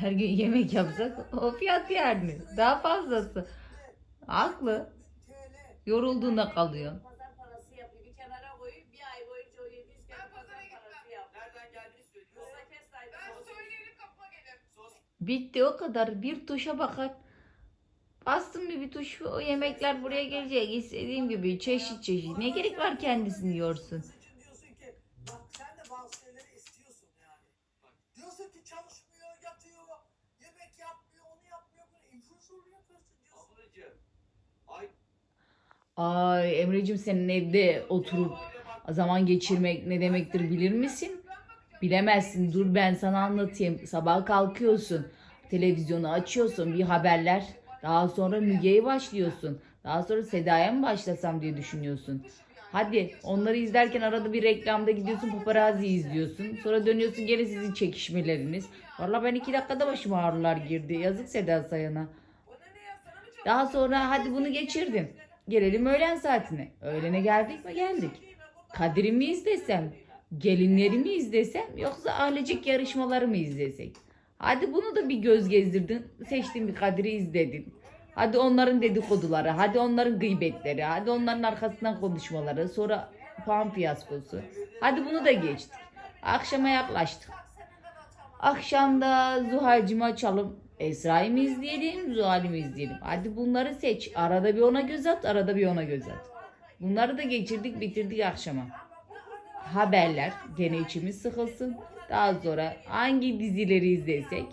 Her gün yemek yapsak o fiyat yani. Daha fazlası. Haklı. Yorulduğunda kalıyor. Pazar parası yapıyor. Bir kenara koyup bir ay boyunca o 700 kere Ben pazar pazara gitmem. parası yapıyor. Nereden geldiğini söylüyor. Kısa kes Ben saydım. söyleyelim kapıma gelin. Sos. Bitti o kadar. Bir tuşa bakar. Bastım bir, bir tuş o yemekler buraya gelecek. İstediğim gibi çeşit çeşit. Ne gerek var kendisini diyorsun ki bak sen de bazı şeyleri istiyorsun yani. Diyorsun ki çalışmıyor, Ay. Emre'cim senin evde oturup zaman geçirmek ne demektir bilir misin? Bilemezsin. Dur ben sana anlatayım. Sabah kalkıyorsun. Televizyonu açıyorsun. Bir haberler. Daha sonra Müge'ye başlıyorsun. Daha sonra Seda'ya mı başlasam diye düşünüyorsun. Hadi onları izlerken arada bir reklamda gidiyorsun paparazzi izliyorsun. Sonra dönüyorsun gene sizin çekişmeleriniz. Valla ben iki dakikada başıma ağrılar girdi. Yazık Seda Sayan'a. Bana ne ya sana mı çok? Daha sonra hadi bunu geçirdim. Gelelim öğlen saatine. Öğlene geldik mi geldik. Kadir'i mi izlesem? Gelinleri mi izlesem? Yoksa ailecek yarışmaları mı izlesek? Hadi bunu da bir göz gezdirdin. Seçtin bir Kadir'i izledin. Hadi onların dedikoduları, hadi onların gıybetleri, hadi onların arkasından konuşmaları, sonra puan fiyaskosu. Hadi bunu da geçtik. Akşama yaklaştık. Akşamda Zuhal'cimi açalım. Esra'yı mı izleyelim, Zuhal'i mi izleyelim? Hadi bunları seç. Arada bir ona göz at, arada bir ona göz at. Bunları da geçirdik, bitirdik akşama. Haberler, gene içimiz sıkılsın. Daha sonra hangi dizileri izlesek?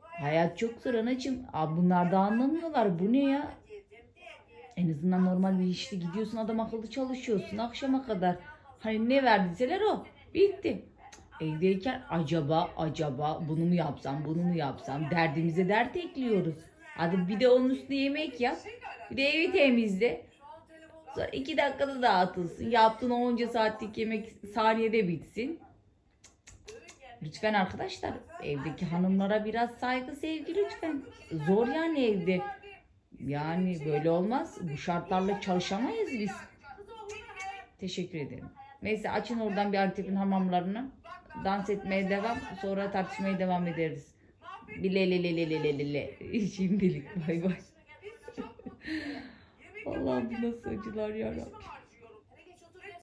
Hayat çok zor anacığım. Aa, bunlar da anlamıyorlar. Bu ne ya? En azından normal bir işte gidiyorsun adam akıllı çalışıyorsun akşama kadar. Hani ne verdiyseler o. Bitti. Evdeyken acaba acaba bunu mu yapsam bunu mu yapsam derdimize dert ekliyoruz. Hadi bir de onun üstüne yemek yap. Bir de evi temizle. Sonra iki dakikada dağıtılsın. Yaptığın onca saatlik yemek saniyede bitsin. Lütfen arkadaşlar evdeki hanımlara biraz saygı sevgi lütfen. Zor yani evde. Yani böyle olmaz. Bu şartlarla çalışamayız biz. Teşekkür ederim. Neyse açın oradan bir Antep'in hamamlarını. Dans etmeye devam. Sonra tartışmaya devam ederiz. Bile le le le le le le le. Şimdilik bay bay. Allah'ım nasıl acılar yarabbim.